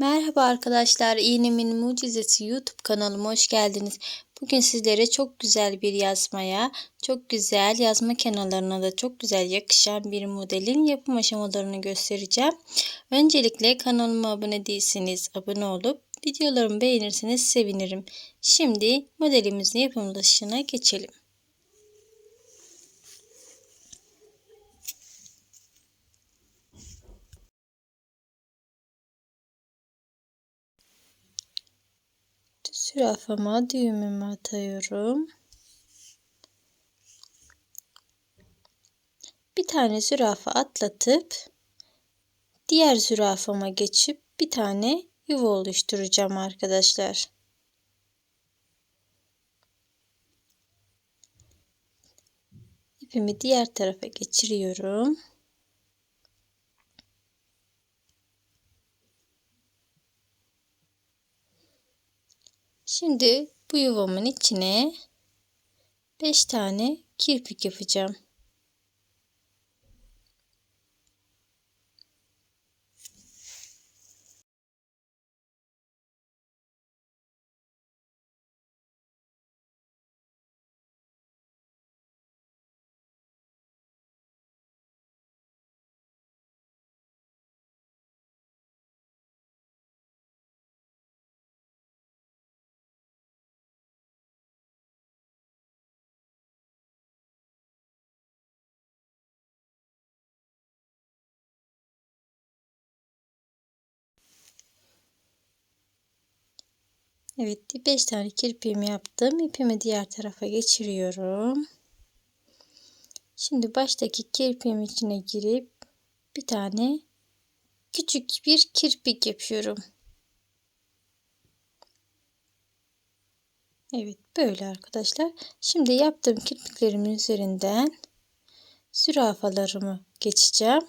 Merhaba arkadaşlar, İğnemin Mucizesi YouTube kanalıma hoş geldiniz. Bugün sizlere çok güzel bir yazmaya, çok güzel yazma kenarlarına da çok güzel yakışan bir modelin yapım aşamalarını göstereceğim. Öncelikle kanalıma abone değilseniz abone olup videolarımı beğenirseniz sevinirim. Şimdi modelimizin yapımlaşına geçelim. Zürafama düğümümü atıyorum. Bir tane zürafa atlatıp diğer zürafama geçip bir tane yuva oluşturacağım arkadaşlar. İpimi diğer tarafa geçiriyorum. Şimdi bu yuvamın içine 5 tane kirpik yapacağım. Evet 5 tane kirpiğimi yaptım. İpimi diğer tarafa geçiriyorum. Şimdi baştaki kirpiğim içine girip bir tane küçük bir kirpik yapıyorum. Evet böyle arkadaşlar. Şimdi yaptığım kirpiklerimin üzerinden zürafalarımı geçeceğim.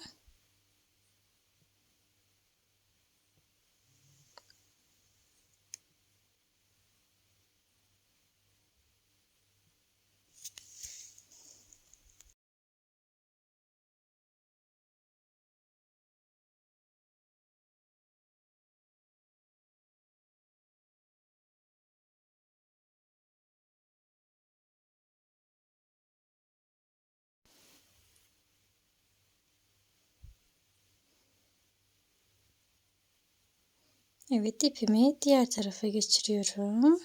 Evet ipimi diğer tarafa geçiriyorum.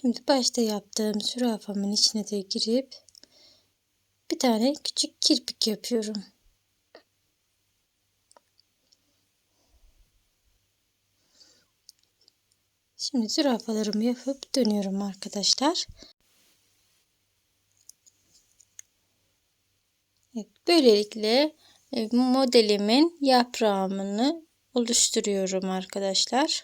Şimdi başta yaptığım zürafamın içine de girip bir tane küçük kirpik yapıyorum. Şimdi zürafalarımı yapıp dönüyorum arkadaşlar. Evet, böylelikle modelimin yaprağını oluşturuyorum arkadaşlar.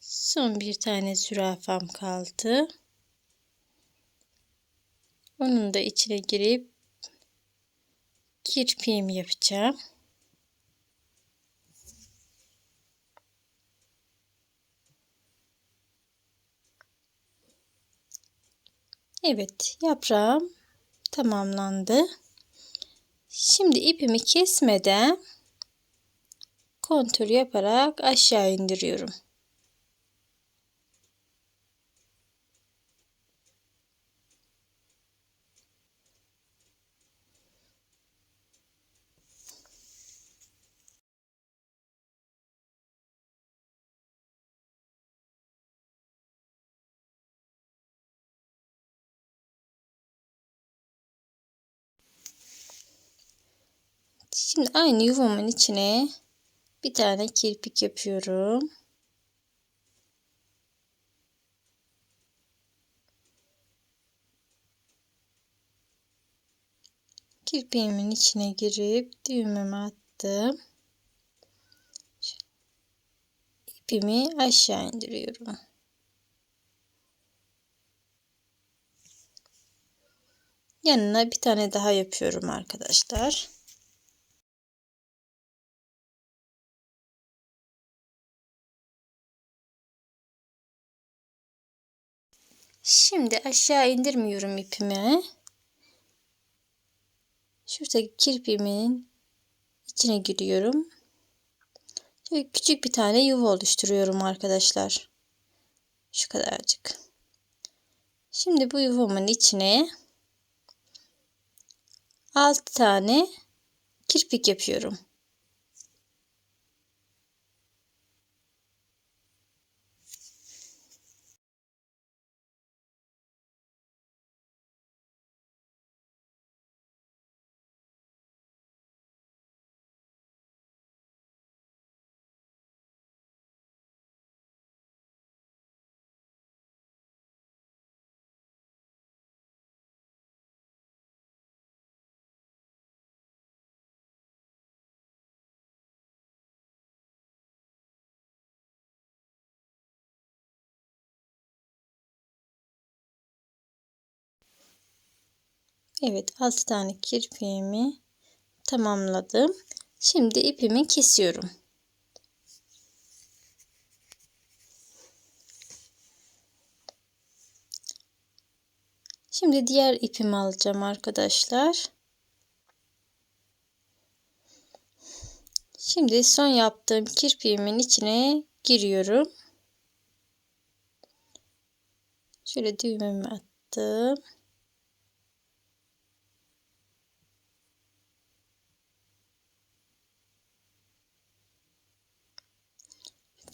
Son bir tane zürafam kaldı. Onun da içine girip kirpiğimi yapacağım. Evet yaprağım tamamlandı. Şimdi ipimi kesmeden kontür yaparak aşağı indiriyorum. Şimdi aynı yuvamın içine bir tane kirpik yapıyorum. Kirpiğimin içine girip düğümümü attım. İpimi aşağı indiriyorum. Yanına bir tane daha yapıyorum arkadaşlar. Şimdi aşağı indirmiyorum ipimi. Şuradaki kirpiğimin içine giriyorum. Şöyle küçük bir tane yuva oluşturuyorum arkadaşlar. Şu kadarcık. Şimdi bu yuvamın içine 6 tane kirpik yapıyorum. Evet 6 tane kirpiğimi tamamladım. Şimdi ipimi kesiyorum. Şimdi diğer ipimi alacağım arkadaşlar. Şimdi son yaptığım kirpiğimin içine giriyorum. Şöyle düğmemi attım.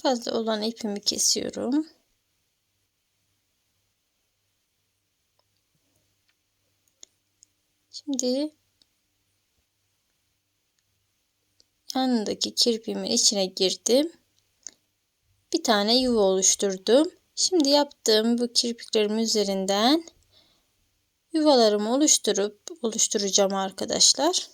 Fazla olan ipimi kesiyorum. Şimdi yanındaki kirpiğimin içine girdim. Bir tane yuva oluşturdum. Şimdi yaptığım bu kirpiklerim üzerinden yuvalarımı oluşturup oluşturacağım arkadaşlar.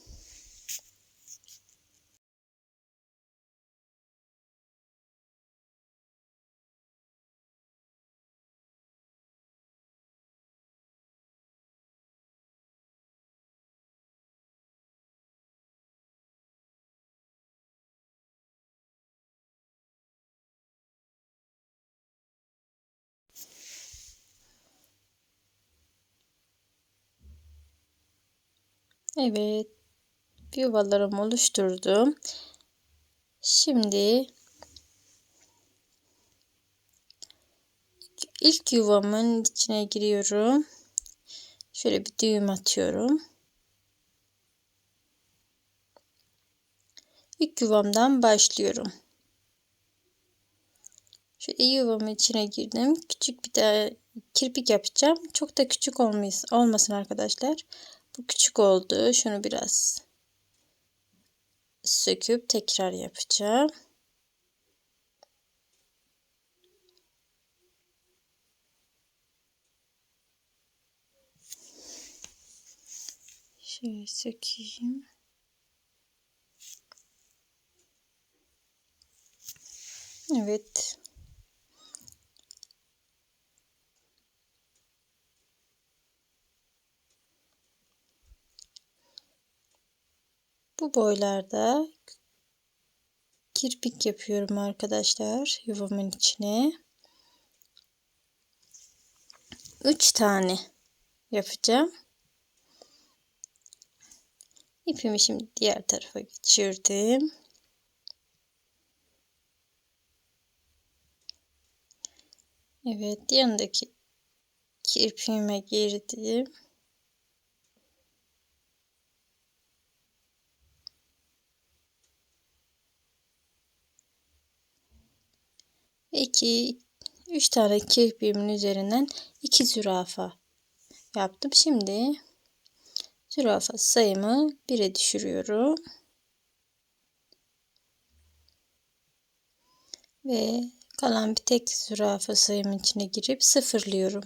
Evet. Yuvalarımı oluşturdum. Şimdi ilk yuvamın içine giriyorum. Şöyle bir düğüm atıyorum. İlk yuvamdan başlıyorum. Şöyle yuvamın içine girdim. Küçük bir de kirpik yapacağım. Çok da küçük olmasın arkadaşlar. Bu küçük oldu. Şunu biraz söküp tekrar yapacağım. Şöyle sökeyim. Evet. Bu boylarda kirpik yapıyorum arkadaşlar yuvamın içine. 3 tane yapacağım. İpimi şimdi diğer tarafa geçirdim. Evet yanındaki kirpiğime girdim. Ve 2 3 tane kirpiğimin üzerinden 2 zürafa yaptım. Şimdi zürafa sayımı 1'e düşürüyorum. Ve kalan bir tek zürafa sayımın içine girip sıfırlıyorum.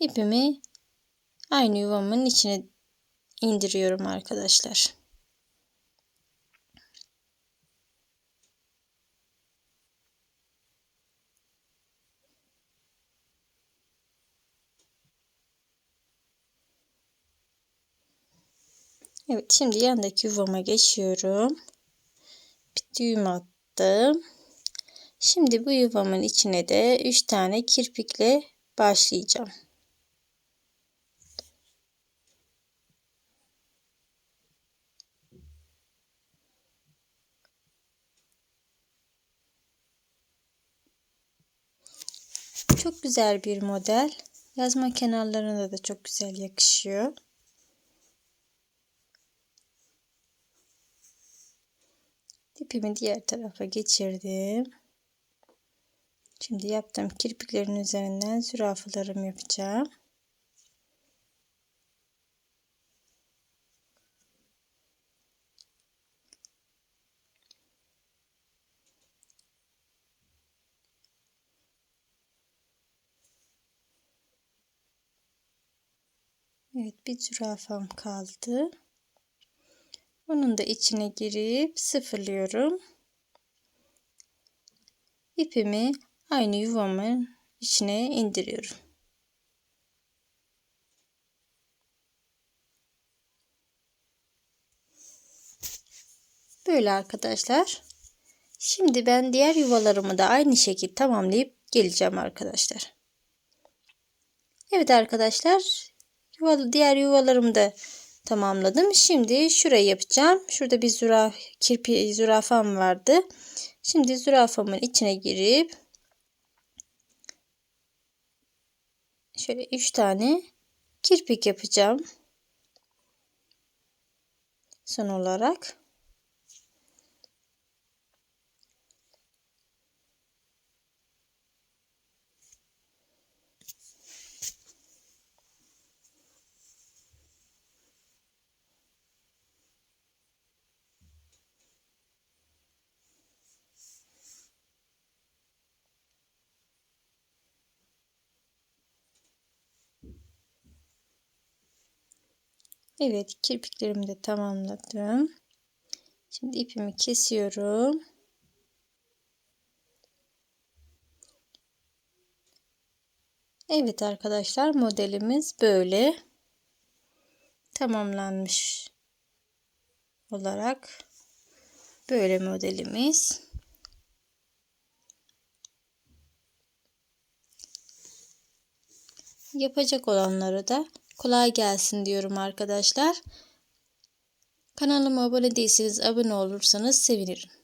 İpimi aynı yuvamın içine indiriyorum arkadaşlar. Evet şimdi yandaki yuvama geçiyorum. Bir düğüm attım. Şimdi bu yuvamın içine de 3 tane kirpikle başlayacağım. Çok güzel bir model. Yazma kenarlarına da çok güzel yakışıyor. İpimi diğer tarafa geçirdim. Şimdi yaptığım kirpiklerin üzerinden zürafalarımı yapacağım. Evet bir zürafam kaldı. Onun da içine girip sıfırlıyorum. İpimi aynı yuvamın içine indiriyorum. Böyle arkadaşlar. Şimdi ben diğer yuvalarımı da aynı şekilde tamamlayıp geleceğim arkadaşlar. Evet arkadaşlar. Yuvalı, diğer yuvalarımı da tamamladım. Şimdi şurayı yapacağım. Şurada bir züraf, kirpi zürafam vardı. Şimdi zürafamın içine girip şöyle 3 tane kirpik yapacağım. Son olarak Evet kirpiklerimi de tamamladım. Şimdi ipimi kesiyorum. Evet arkadaşlar modelimiz böyle tamamlanmış olarak böyle modelimiz. Yapacak olanları da kolay gelsin diyorum arkadaşlar. Kanalıma abone değilseniz abone olursanız sevinirim.